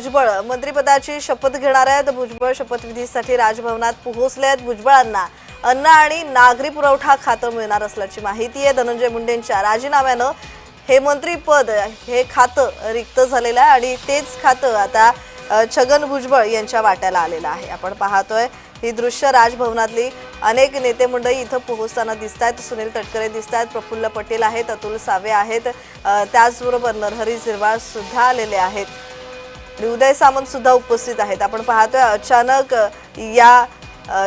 भुजबळ मंत्रिपदाची शपथ घेणार आहेत. भुजबळ शपथविधीसाठी राजभवनात पोहोचले आहेत. भुजबळांना अन्न आणि नागरी पुरवठा खातं मिळणार असल्याची माहिती आहे. धनंजय मुंडेंच्या राजीनाम्यानं हे मंत्रीपद हे खातं रिक्त झालेलं आहे आणि तेच खातं आता छगन भुजबळ यांच्या वाट्याला आलेलं आहे. आपण पाहतोय ही दृश्य राजभवनातली अनेक नेते मंडळी इथं पोहोचताना दिसत आहेत. सुनील तटकरे दिसत आहेत. प्रफुल्ल पटेल आहेत. अतुल सावे आहेत. त्याचबरोबर नरहरी झिरवाळ सुद्धा आलेले आहेत. आणि उदय सामंत सुद्धा उपस्थित आहेत. आपण पाहतोय अचानक या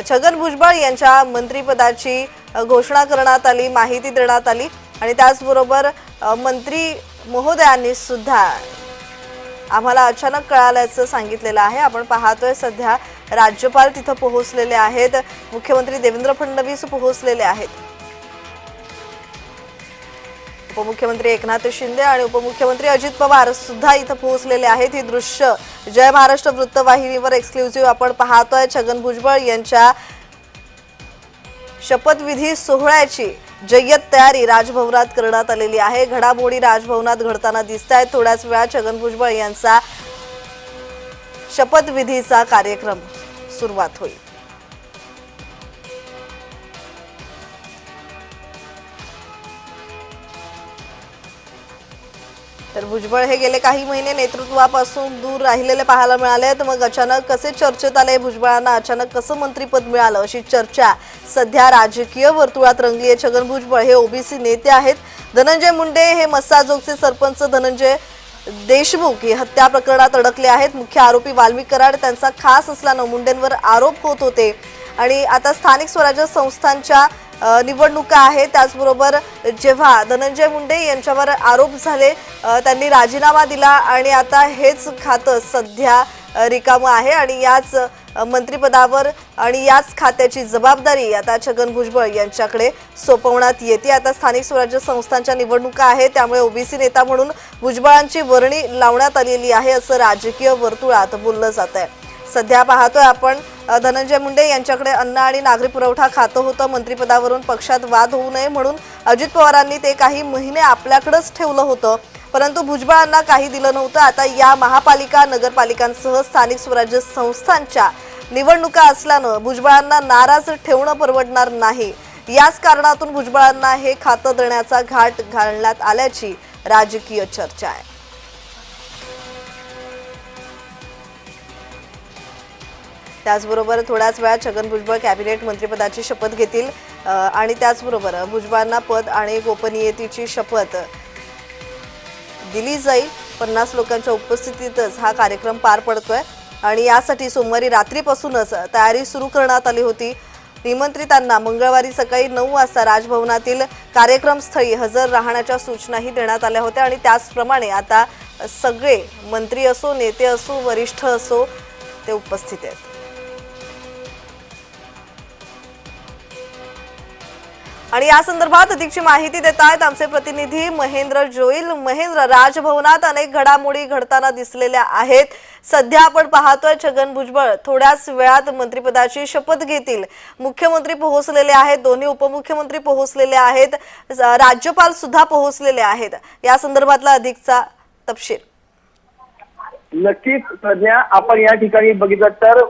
छगन भुजबळ यांच्या मंत्रिपदाची घोषणा करण्यात आली माहिती देण्यात आली आणि त्याचबरोबर मंत्री महोदयांनी सुद्धा आम्हाला अचानक कळाल्याचं सांगितलेलं आहे. आपण पाहतोय सध्या राज्यपाल तिथं पोहोचलेले आहेत मुख्यमंत्री देवेंद्र फडणवीस पोहोचलेले आहेत. उपमुख्यमंत्री एकनाथ शिंदे आणि उपमुख्यमंत्री अजित पवार सुद्धा इथं पोहोचलेले आहेत. ही दृश्य जय महाराष्ट्र वृत्तवाहिनीवर एक्सक्लुझिव्ह आपण पाहतोय. छगन भुजबळ यांच्या शपथविधी सोहळ्याची जय्यत तयारी राजभवनात करण्यात आलेली आहे. घडामोडी राजभवनात घडताना दिसत आहेत थोड्याच वेळात छगन भुजबळ यांचा शपथविधीचा कार्यक्रम सुरुवात होईल. तर भुजबळ हे गेले काही महिने नेतृत्वापासून दूर राहिलेले पाहायला मिळाले. तर मग अचानक कसे चर्चेत आले भुजबळांना? अचानक कसं मंत्रीपद मिळालं? अशी चर्चा सध्या राजकीय वर्तुळात रंगली आहे. छगन भुजबळ हे ओबीसी नेते आहेत. धनंजय मुंडे हे मस्साजोगचे सरपंच धनंजय देशमुख हे हत्या प्रकरणात अडकले आहेत. मुख्य आरोपी वाल्मिक कराड त्यांचा खास असल्यानं मुंडेंवर आरोप होत होते. आणि आता स्थानिक स्वराज्य संस्थांच्या निवडणुका आहेत. त्याचबरोबर जेव्हा धनंजय मुंडे यांच्यावर आरोप झाले त्यांनी राजीनामा दिला आणि आता हेच खातं सध्या रिकामं आहे आणि याच मंत्रीपदावर मंत्रिपदावर आणि याच खात्याची जबाबदारी आता छगन भुजबळ यांच्याकडे सोपवण्यात येते. आता स्थानिक स्वराज्य संस्थांच्या निवडणुका आहेत त्यामुळे ओबीसी नेता म्हणून भुजबळांची वर्णी लावण्यात आलेली आहे असं राजकीय वर्तुळात बोललं जात आहे सध्या पाहतोय आपण धनंजय मुंडे यांच्याकडे अन्न आणि नागरी पुरवठा खातं होतं. मंत्रिपदावरून पक्षात वाद होऊ नये म्हणून अजित पवारांनी ते काही महिने आपल्याकडंच ठेवलं होतं. परंतु भुजबळांना काही दिलं नव्हतं. आता या महापालिका नगरपालिकांसह स्थानिक स्वराज्य संस्थांच्या निवडणुका असल्यानं भुजबळांना नाराज ठेवणं परवडणार नाही. याच कारणातून भुजबळांना हे खातं देण्याचा घाट घालण्यात आल्याची राजकीय चर्चा आहे. त्याचबरोबर थोड्याच वेळात छगन भुजबळ कॅबिनेट मंत्रिपदाची शपथ घेतील आणि त्याचबरोबर भुजबळांना पद आणि गोपनीयतेची शपथ दिली जाईल. पन्नास लोकांच्या उपस्थितीतच हा कार्यक्रम पार पडतोय आणि यासाठी सोमवारी रात्रीपासूनच तयारी सुरू करण्यात आली होती. निमंत्रितांना मंगळवारी सकाळी नऊ वाजता राजभवनातील कार्यक्रमस्थळी हजर राहण्याच्या सूचनाही देण्यात आल्या होत्या आणि त्याचप्रमाणे आता सगळे मंत्री असो नेते असो वरिष्ठ असो ते उपस्थित आहेत. आणि या संदर्भात अधिकची माहिती देत आहेत आमचे प्रतिनिधी महेंद्र जोईल. महेंद्र राजभवनात अनेक घडामोडी घडताना दिसलेल्या आहेत. सध्या आपण पाहतोय छगन भुजबळ थोड्याच वेळात मंत्रिपदाची शपथ घेतील. मुख्यमंत्री पोहोचलेले आहेत दोन्ही उपमुख्यमंत्री पोहोचलेले आहेत राज्यपाल सुद्धा पोहोचलेले आहेत. या संदर्भातला अधिकचा तपशील. नक्कीच प्रज्ञा आपण या ठिकाणी बघितलं तर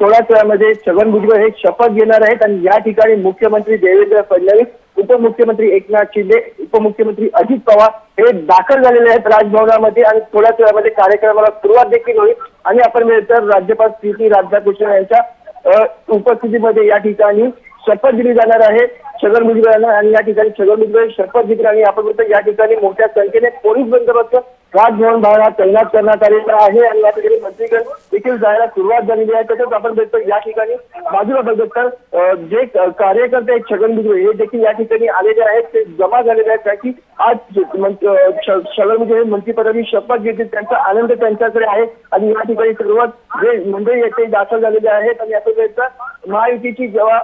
थोड्याच वेळामध्ये छगन भुजबळ हे शपथ घेणार आहेत आणि या ठिकाणी मुख्यमंत्री देवेंद्र फडणवीस उपमुख्यमंत्री एकनाथ शिंदे उपमुख्यमंत्री अजित पवार हे दाखल झालेले आहेत राजभवनामध्ये आणि थोड्याच वेळामध्ये कार्यक्रमाला सुरुवात देखील होईल. आणि आपण बघितलं तर राज्यपाल श्री राधाकृष्णन यांच्या उपस्थितीमध्ये या ठिकाणी शपथ दिली जाणार आहे छगन भुजबळ यांना आणि या ठिकाणी छगन भुजबळ शपथ घेतील आणि आपण या ठिकाणी मोठ्या संख्येने पोलीस बंदोबस्त राजभवन भागात तैनात करण्यात आलेला आहे. आणि या ठिकाणी मंत्रीगण देखील जायला सुरुवात झालेली आहे. तसंच आपण बघतो या ठिकाणी बाजूला बघत तर जे कार्यकर्ते आहेत छगन भुजबळ हे देखील या ठिकाणी आलेले आहेत. ते जमा झालेले आहेत. कारण की आज छगन भुजबळ हे मंत्रीपदाची शपथ घेतील. त्यांचा आनंद त्यांच्याकडे आहे. आणि या ठिकाणी सुरुवात जे मंडळी येथे दाखल झालेले आहेत. आणि आपण महायुतीची जेव्हा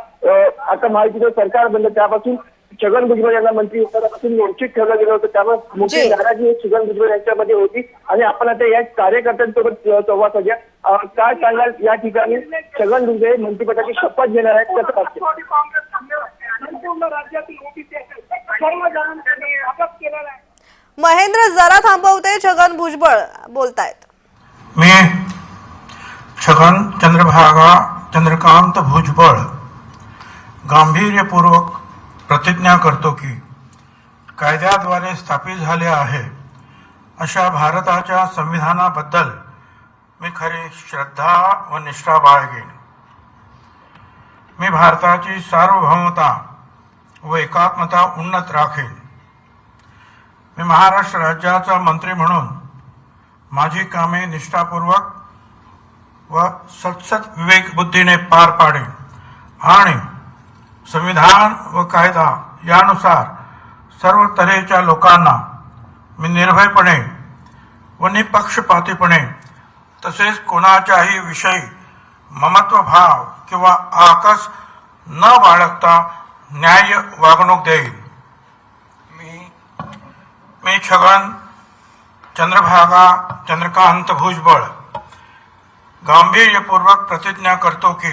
आता महायुतीचं सरकार बनलं त्यापासून छगन भुजबळ यांना मंत्री पदापासून वंचित ठेवलं गेलं होतं. त्यामुळे मोठी. नाराजी छगन भुजबळ यांच्यामध्ये होती. आणि आपण आता या कार्यकर्त्यांसोबत संवाद साधूया. काय सांगाल या ठिकाणी? छगन भुजबळ मंत्रिपदाची शपथ घेणार आहेत. कसं महेंद्र जरा थांबवते. छगन भुजबळ बोलतायत. मी छगन चंद्रभागा चंद्रकांत भुजबळ गांभीर्यपूर्वक प्रतिज्ञा करतो की कायद्याद्वारे स्थापित झाले आहे. अशा भारताच्या संविधानाबद्दल मी खरी श्रद्धा व निष्ठा बाळगेन. मी भारताची सार्वभौमता व एकात्मता उन्नत राखेन. मी महाराष्ट्र राज्याचा मंत्री म्हणून माझी कामे निष्ठापूर्वक व सत्सत विवेक बुद्धीने पार पाडेन. आणि संविधान व कायदा यानुसार सर्व तऱ्हेच्या लोकांना मी निर्भयपणे व निपक्षपातीपणे तसेच कोणाच्याही विषयी ममत्वभाव किंवा आकस न बाळगता न्याय वागणूक देईल. मी मी छगन चंद्रभागा चंद्रकांत भुजबळ. गांभीर्यपूर्वक प्रतिज्ञा करतो की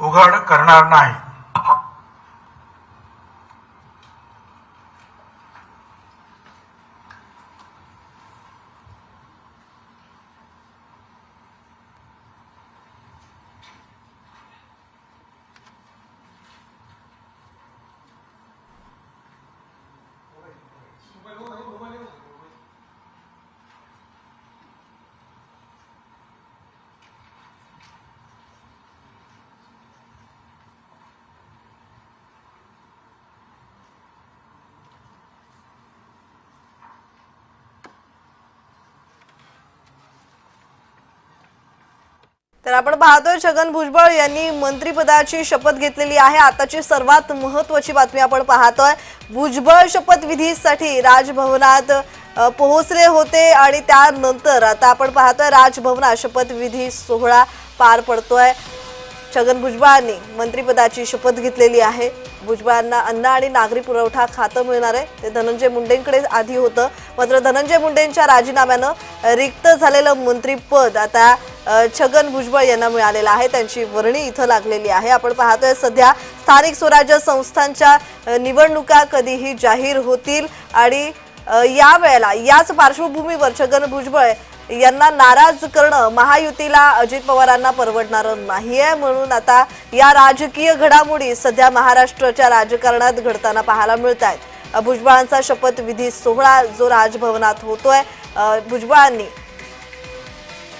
उघड करणार नाही. तर आपण पाहतोय छगन भुजबळ यांनी मंत्रीपदाची शपथ घेतलेली आहे. आताची सर्वात महत्वाची बातमी आपण पाहतोय. भुजबळ शपथविधीसाठी राजभवनात पोहोचले होते आणि त्यानंतर आता आपण पाहतोय राजभवनात शपथविधी सोहळा पार पडतोय. छगन भुजबळांनी मंत्रिपदाची शपथ घेतलेली आहे. भुजबळांना अन्न आणि नागरी पुरवठा खातं मिळणार आहे. ते धनंजय मुंडेंकडे आधी होतं. मात्र धनंजय मुंडेंच्या राजीनाम्यानं रिक्त झालेलं मंत्रीपद आता छगन भुजबळ यांना मिळालेलं आहे. त्यांची वर्णी इथं लागलेली आहे. आपण पाहतोय सध्या स्थानिक स्वराज्य संस्थांच्या निवडणुका कधीही जाहीर होतील आणि या वेळेला याच पार्श्वभूमीवर छगन भुजबळ यांना नाराज करणं महायुतीला अजित पवारांना परवडणारं नाहीये म्हणून आता या राजकीय घडामोडी सध्या महाराष्ट्राच्या राजकारणात घडताना पाहायला मिळत आहेत भुजबळांचा शपथविधी सोहळा जो राजभवनात होतोय भुजबळांनी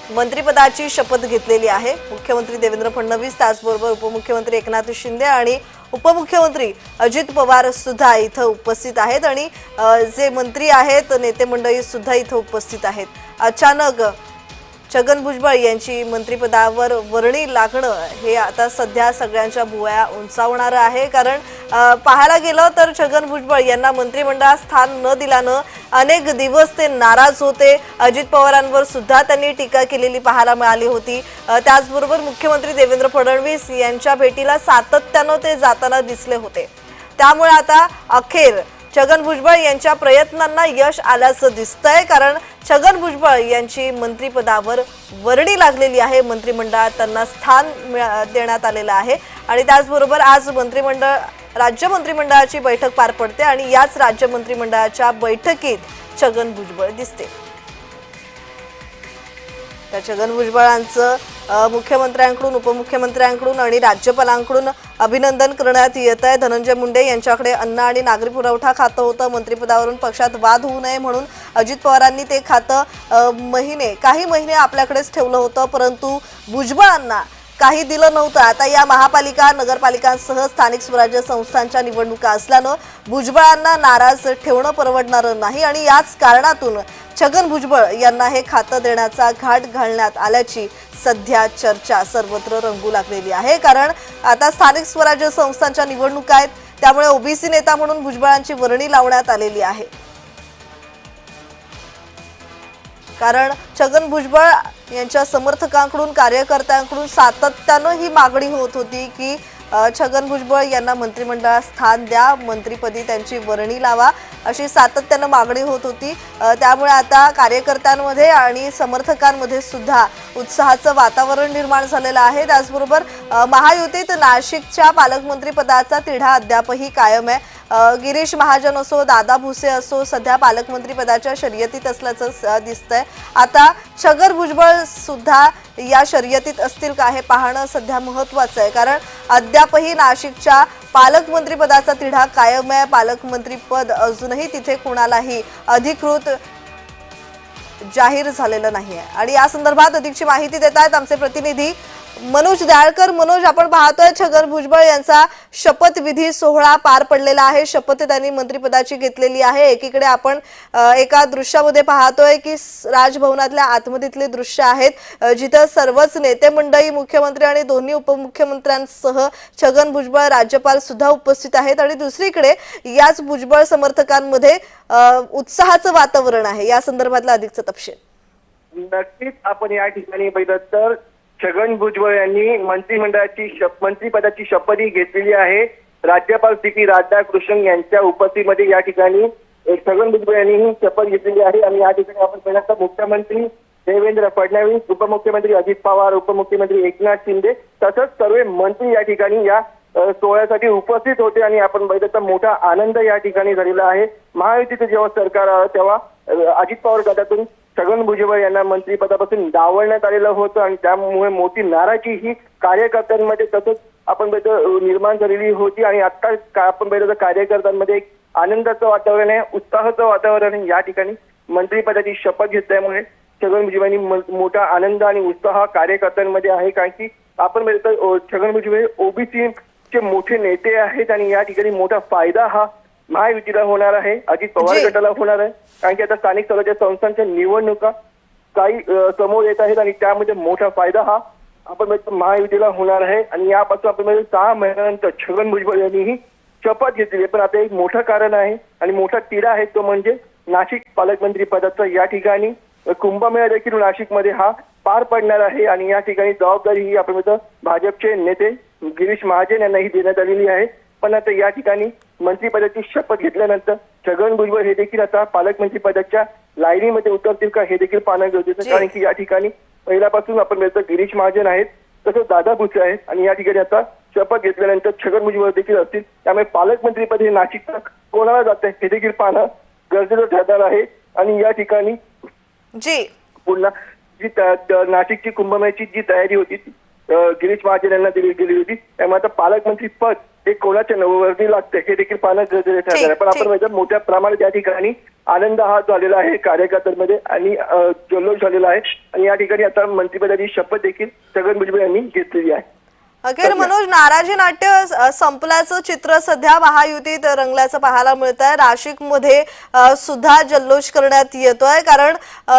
मंत्रिपदाची शपथ घेतलेली आहे. मुख्यमंत्री देवेंद्र फडणवीस त्याचबरोबर उपमुख्यमंत्री एकनाथ शिंदे आणि उपमुख्यमंत्री अजित पवार सुद्धा इथं उपस्थित आहेत आणि जे मंत्री आहेत नेते मंडळी सुद्धा इथं उपस्थित आहेत. अचानक छगन भुजबळ यांची मंत्रिपदावर वर्णी लागणं हे आता सध्या सगळ्यांच्या भुवया उंचावणारं आहे. कारण पाहायला गेलं तर छगन भुजबळ यांना मंत्रिमंडळात स्थान न दिल्यानं अनेक दिवस ते नाराज होते. अजित पवारांवर सुद्धा त्यांनी टीका केलेली पाहायला मिळाली होती. त्याचबरोबर मुख्यमंत्री देवेंद्र फडणवीस यांच्या भेटीला सातत्यानं ते जाताना दिसले होते. त्यामुळे आता अखेर छगन भुजबळ यांच्या प्रयत्नांना यश आल्याचं दिसतंय कारण छगन भुजबळ यांची मंत्रिपदावर वर्णी लागलेली आहे. मंत्रिमंडळात त्यांना स्थान मिळा- देण्यात आलेलं आहे. आणि त्याचबरोबर आज मंत्रिमंडळ राज्य मंत्रिमंडळाची बैठक पार पडते आणि याच राज्य मंत्रिमंडळाच्या बैठकीत छगन भुजबळ दिसते. त्या छगन भुजबळांचं मुख्यमंत्र्यांकडून उपमुख्यमंत्र्यांकडून आणि राज्यपालांकडून अभिनंदन करण्यात येत आहे. धनंजय मुंडे यांच्याकडे अन्न आणि नागरी पुरवठा खातं होतं. मंत्रिपदावरून पक्षात वाद होऊ नये म्हणून अजित पवारांनी ते खातं महिने काही महिने आपल्याकडेच ठेवलं होतं. परंतु भुजबळांना काही दिलं नव्हतं. आता या महापालिका नगरपालिकांसह स्थानिक स्वराज्य संस्थांच्या निवडणुका असल्यानं भुजबळांना नाराज ठेवणं परवडणारं नाही आणि याच कारणातून छगन भुजबळ यांना हे खातं देण्याचा घाट घालण्यात आल्याची सध्या चर्चा सर्वत्र रंगू लागलेली आहे. कारण आता स्थानिक स्वराज्य संस्थांच्या निवडणुका आहेत. त्यामुळे ओबीसी नेता म्हणून भुजबळांची वर्णी लावण्यात आलेली आहे. कारण छगन भुजबळ यांच्या समर्थकांकडून कार्यकर्त्यांकडून सातत्यानं ही मागणी होत होती की छगन भुजबळ यांना मंत्रिमंडळात स्थान द्या मंत्रिपदी त्यांची वर्णी लावा अशी सातत्यानं मागणी होत होती. त्यामुळे आता कार्यकर्त्यांमध्ये आणि समर्थकांमध्ये सुद्धा उत्साहाचं वातावरण निर्माण झालेलं आहे. त्याचबरोबर महायुतीत नाशिकच्या पालकमंत्री पदाचा तिढा अद्यापही कायम आहे. गिरीश महाजन असो दादा भुसे असो सध्या पालकमंत्री पदाच्या शर्यतीत असल्याचं दिसतंय. आता छगर भुजबळ सुद्धा या शर्यतीत असतील का हे पाहणं सध्या महत्वाचं आहे. कारण अद्यापही नाशिकच्या पालकमंत्री पदाचा तिढा कायम आहे. पालकमंत्री पद अजूनही तिथे कुणालाही अधिकृत जाहीर झालेलं नाही आहे आणि या संदर्भात अधिकची माहिती देत आहेत आमचे प्रतिनिधी मनोज दयाळकर मनोज आपण पाहतोय छगन भुजबळ यांचा शपथविधी सोहळा पार पडलेला आहे. शपथ त्यांनी मंत्रिपदाची घेतलेली आहे. एकीकडे आपण एका दृश्यामध्ये पाहतोय की राजभवनातल्या आतमधीतले दृश्य आहेत. जिथं सर्वच नेते मंडळी मुख्यमंत्री आणि दोन्ही उपमुख्यमंत्र्यांसह छगन भुजबळ राज्यपाल सुद्धा उपस्थित आहेत. आणि दुसरीकडे याच भुजबळ समर्थकांमध्ये उत्साहाचं वातावरण आहे. या संदर्भातला अधिकचा तपशील. नक्कीच आपण या ठिकाणी बघितलं तर छगन भुजबळ यांनी मंत्रिमंडळाची शप- मंत्रिपदाची शपथही घेतलेली आहे. राज्यपाल सी पी राधाकृष्णन यांच्या उपस्थितीमध्ये या ठिकाणी छगन भुजबळ यांनी ही शपथ घेतलेली आहे आणि या ठिकाणी आपण पहिल्यांदा मुख्यमंत्री देवेंद्र फडणवीस उपमुख्यमंत्री अजित पवार उपमुख्यमंत्री एकनाथ शिंदे तसंच सर्व मंत्री या ठिकाणी या सोहळ्यासाठी उपस्थित होते आणि आपण बघितलं तर मोठा आनंद या ठिकाणी झालेला आहे. महायुतीचं जेव्हा सरकार आलं तेव्हा अजित पवार गटातून छगन भुजबळ यांना मंत्रिपदापासून डावलण्यात आलेलं होतं आणि त्यामुळे मोठी नाराजी ही कार्यकर्त्यांमध्ये तसंच आपण बघितलं निर्माण झालेली होती आणि आता आपण बघितलं तर कार्यकर्त्यांमध्ये एक आनंदाचं वातावरण आहे उत्साहाचं वातावरण आहे. या ठिकाणी मंत्रिपदाची शपथ घेतल्यामुळे छगन भुजबळांनी मोठा आनंद आणि उत्साह कार्यकर्त्यांमध्ये आहे. कारण की आपण बघितलं तर, छगन भुजबळ ओबीसी चे मोठे नेते आहेत आणि या ठिकाणी मोठा फायदा हा महायुतीला होणार आहे अजित पवार. गटाला होणार आहे. कारण की आता स्थानिक स्वराज्य संस्थांच्या निवडणुका काही समोर येत आहेत आणि त्यामध्ये मोठा फायदा हा आपण महायुतीला होणार आहे. आणि यापासून आपण सहा महिन्यानंतर छगन भुजबळ यांनी ही शपथ घेतली आहे. पण आता एक मोठं कारण आहे आणि मोठा तिढा आहे तो म्हणजे नाशिक पालकमंत्री पदाचा या ठिकाणी कुंभमेळा देखील नाशिकमध्ये हा पार पडणार आहे. आणि या ठिकाणी जबाबदारी ही आपण भाजपचे नेते गिरीश महाजन यांना ही देण्यात आलेली आहे. पण आता या ठिकाणी मंत्रिपदाची शपथ घेतल्यानंतर छगन भुजबळ हे देखील आता पालकमंत्री पदाच्या लाईनीमध्ये उतरतील का हे देखील पाहणं गरजेचं आहे. कारण की या ठिकाणी पहिल्यापासून आपण म्हणतो गिरीश महाजन आहेत तसंच दादा भुसे आहेत आणि या ठिकाणी आता शपथ घेतल्यानंतर छगन भुजबळ देखील असतील. त्यामुळे पालकमंत्रीपद हे नाशिकचं कोणाला जातं हे देखील पाहणं गरजेचं ठरणार आहे. आणि या ठिकाणी जी. पुन्हा जी नाशिकची कुंभमेळ्याची जी तयारी होती गिरीश महाजन यांना दिली गेली होती त्यामुळे आता पालकमंत्री पद हे कोणाच्या नववर्णी लागतं हे देखील पाहणं गरजेचं ठरणार आहे. पण. आपण मोठ्या प्रमाणात या ठिकाणी आनंद हा झालेला आहे कार्यकर्त्यांमध्ये आणि जल्लोष झालेला आहे. आणि या ठिकाणी आता मंत्रिपदाची शपथ देखील छगन भुजबळ यांनी घेतलेली आहे. अखेर मनोज नाराजी नाट्य संपल्याचं चित्र सध्या महायुतीत रंगल्याचं पाहायला मिळत आहे नाशिकमध्ये अ, सुद्धा जल्लोष करण्यात येतोय कारण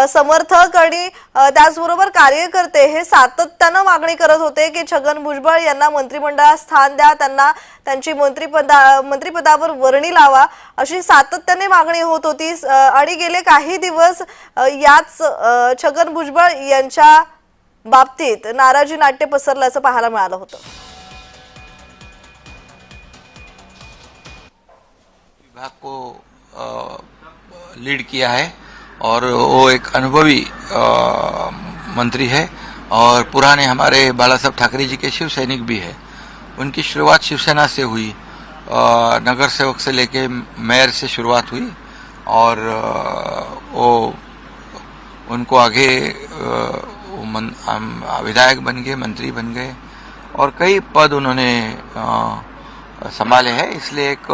समर्थक आणि त्याचबरोबर कार्यकर्ते हे सातत्यानं मागणी करत होते की छगन भुजबळ यांना मंत्रिमंडळात स्थान द्या त्यांना त्यांची मंत्रिपदा मंत्रिपदावर वर्णी लावा अशी सातत्याने मागणी होत होती. आणि गेले काही दिवस याच छगन भुजबळ यांच्या बाबतीत नाराजी नाट्य पसरल्याचं पाहायला मिळालं होतं. विभाग को लीड किया है और वो एक अनुभवी मंत्री है और पुराने हमारे बाला साहब ठाकरे जी के शिव सैनिक भी है। उनकी शुरुआत शिवसेना से हुई अ, नगर सेवक से लेके मेयर से शुरुआत हुई और वो उनको आगे आ, वो मन, विधायक बन गए मंत्री बन गए और कई पद उन्होंने संभाले हैं। इसलिए एक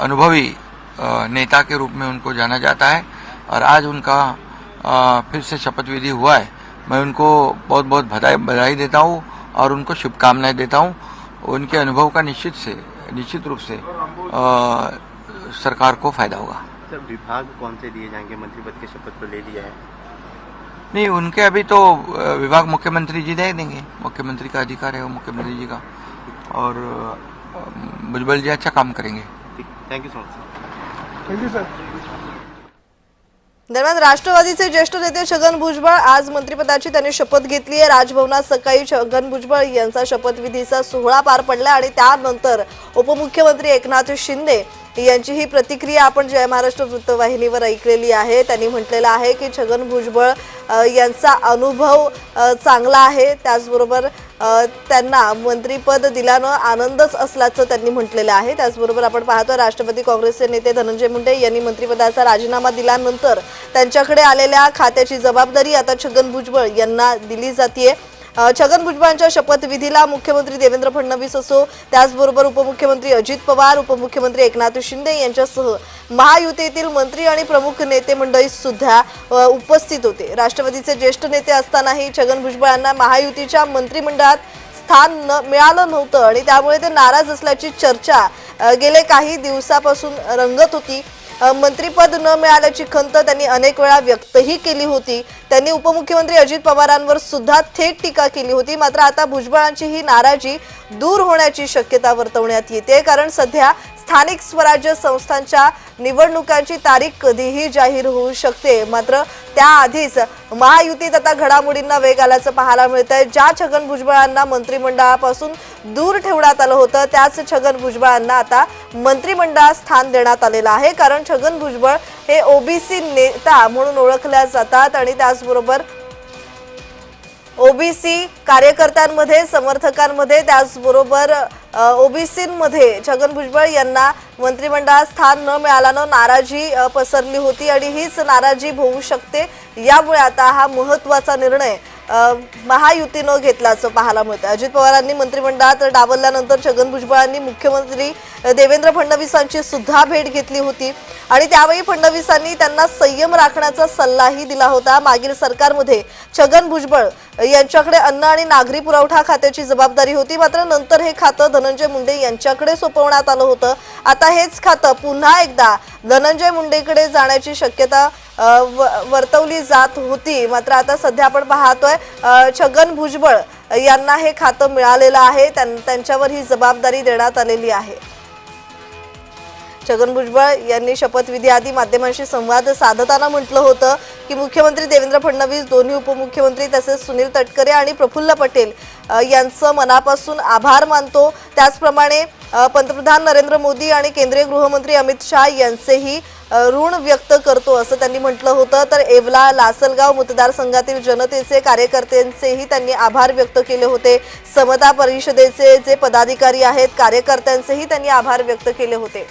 अनुभवी नेता के रूप में उनको जाना जाता है और आज उनका फिर से शपथ विधि हुआ है। मैं उनको बहुत बहुत बधाई बधाई देता हूँ और उनको शुभकामनाएँ देता हूँ उनके अनुभव का निश्चित से निश्चित रूप से अ, सरकार को फ़ायदा होगा। विभाग कौन से दिए जाएँगे? मंत्री पद के शपथ तो ले लिया है। नहीं उनके अभी तो विभाग मुख्यमंत्री जी दे देंगे। मुख्यमंत्री का अधिकार है वो मुख्यमंत्री जी का। और भुजबल जी अच्छा काम करेंगे। Thank you so much sir thank you sir दरम्यान राष्ट्रवादीचे ज्येष्ठ नेते छगन भुजबळ आज मंत्रिपदाची त्यांनी शपथ घेतली आहे. राजभवनात सकाळी छगन भुजबळ यांचा शपथविधीचा सोहळा पार पडला आणि त्यानंतर उपमुख्यमंत्री एकनाथ शिंदे यांची ही प्रतिक्रिया आपण जय महाराष्ट्र वृत्तवाहिनीवर ऐकलेली आहे. त्यांनी म्हटलेलं आहे की छगन भुजबळ यांचा अनुभव चांगला आहे. त्याचबरोबर त्यांना मंत्रीपद दिल्यानं आनंदच असल्याचं त्यांनी म्हटलेलं आहे. त्याचबरोबर आपण पाहतो राष्ट्रवादी काँग्रेसचे नेते धनंजय मुंडे यांनी मंत्रिपदाचा राजीनामा दिल्यानंतर त्यांच्याकडे आलेल्या खात्याची जबाबदारी आता छगन भुजबळ यांना दिली जाते छगन भुजबळांच्या शपथविधीला मुख्यमंत्री देवेंद्र फडणवीस असो त्याचबरोबर उपमुख्यमंत्री अजित पवार उपमुख्यमंत्री एकनाथ शिंदे यांच्यासह महायुतीतील मंत्री आणि प्रमुख नेते मंडळी सुद्धा उपस्थित होते. राष्ट्रवादीचे ज्येष्ठ नेते असतानाही छगन भुजबळांना महायुतीच्या मंत्रिमंडळात स्थान न मिळालं नव्हतं आणि त्यामुळे ते नाराज असल्याची चर्चा गेले काही दिवसापासून रंगत होती. मंत्रिपद न मिळाल्याची खंत त्यांनी अनेक वेळा व्यक्तही केली होती. त्यांनी उपमुख्यमंत्री अजित पवारांवर सुद्धा थेट टीका केली होती. मात्र आता भुजबळांची ही नाराजी दूर होण्याची शक्यता वर्तवण्यात येते. कारण सध्या स्थानिक स्वराज्य संस्थांच्या निवडणुकांची तारीख कधीही जाहीर होऊ शकते. मात्र त्याआधीच महायुतीत आता घडामोडींना वेग आल्याचं पाहायला मिळतंय. ज्या छगन भुजबळांना मंत्रिमंडळापासून दूर ठेवण्यात आलं होतं त्याच छगन भुजबळांना आता मंत्रिमंडळात स्थान देण्यात आलेलं आहे. कारण छगन भुजबळ हे ओबीसी नेता म्हणून ओळखल्या जातात आणि त्याचबरोबर ओबीसी कार्यकर्त्यांमध्ये समर्थकांमध्ये त्याचबरोबर ओबीसीमध्ये छगन भुजबळ यांना मंत्रिमंडळात स्थान न मिळाल्यानं नाराजी पसरली होती आणि हीच नाराजी होऊ शकते. यामुळे आता हा महत्त्वाचा निर्णय महायुतीनं महायुतीनं घेतल्याचं पाहायला मिळतं अजित पवारांनी मंत्रिमंडळात डावलल्यानंतर छगन भुजबळांनी मुख्यमंत्री देवेंद्र फडणवीसांची सुद्धा भेट घेतली होती. आणि त्यावेळी फडणवीसांनी त्यांना संयम राखण्याचा सल्लाही दिला होता. मागील सरकारमध्ये छगन भुजबळ यांच्याकडे अन्न आणि नागरी पुरवठा खात्याची जबाबदारी होती. मात्र नंतर हे खातं धनंजय मुंडे यांच्याकडे सोपवण्यात आलं होतं. आता हेच खातं पुन्हा एकदा धनंजय मुंडेकडे जाण्याची शक्यता वर्तवली जात होती. मात्र आता सध्या आपण पाहतोय छगन भुजबळ यांना हे खातं मिळालेलं आहे. त्यां- त्यांच्यावर ही जबाबदारी देण्यात आलेली आहे. छगन भुजबळ यांनी शपथविधी आधी माध्यमांशी संवाद साधताना म्हटलं होतं की मुख्यमंत्री देवेंद्र फडणवीस दोन्ही उपमुख्यमंत्री तसेच सुनील तटकरे आणि प्रफुल्ल पटेल यांचं मनापासून आभार मानतो. त्याचप्रमाणे पंतप्रधान नरेंद्र मोदी आणि केंद्रीय गृहमंत्री अमित शहा यांचेही ऋण व्यक्त करतो असं त्यांनी म्हटलं होतं. तर येवला लासलगाव मतदारसंघातील जनतेचे कार्यकर्त्यांचेही त्यांनी आभार व्यक्त केले होते. समता परिषदेचे जे पदाधिकारी आहेत कार्यकर्त्यांचेही त्यांनी आभार व्यक्त केले होते.